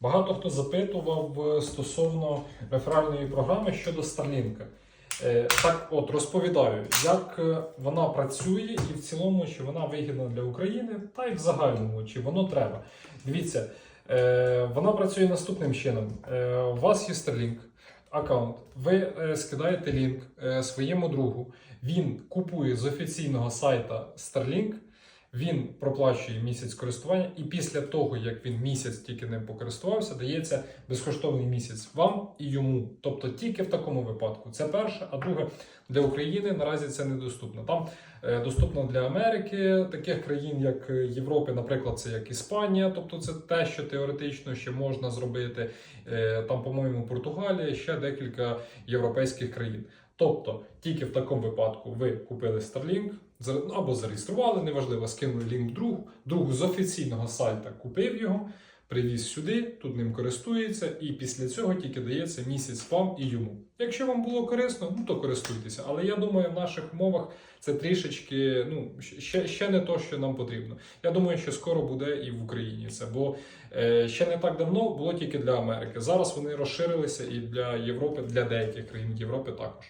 Багато хто запитував е, стосовно реферальної програми щодо Starlink. Е, Так, от розповідаю, як е, вона працює і в цілому, чи вона вигідна для України, та й в загальному, чи воно треба. Дивіться, вона працює наступним чином: у вас є Starlink аккаунт, ви скидаєте лінк своєму другу, він купує з офіційного сайта Starlink. Він проплачує місяць користування, і після того, як він місяць тільки ним покористувався, дається безкоштовний місяць вам і йому. Тобто тільки в такому випадку. Це перше, а друге для України наразі це недоступно. Там е, доступно для Америки, таких країн, як е, Європи, наприклад, це як Іспанія, тобто це те, що теоретично ще можна зробити. Е, там, по-моєму, Португалія, ще декілька європейських країн. Тобто, тільки в такому випадку ви купили Starlink, або зареєстрували, неважливо, скинули лінк другу, друг з офіційного сайта купив його, привіз сюди, тут ним користується, і після цього тільки дається місяць вам і йому. Якщо вам було корисно, ну то користуйтеся. Але я думаю, в наших умовах це трішечки ну, ще, ще не то, що нам потрібно. Я думаю, що скоро буде і в Україні це, бо е, ще не так давно було тільки для Америки. Зараз вони розширилися і для Європи, для деяких країн Європи також.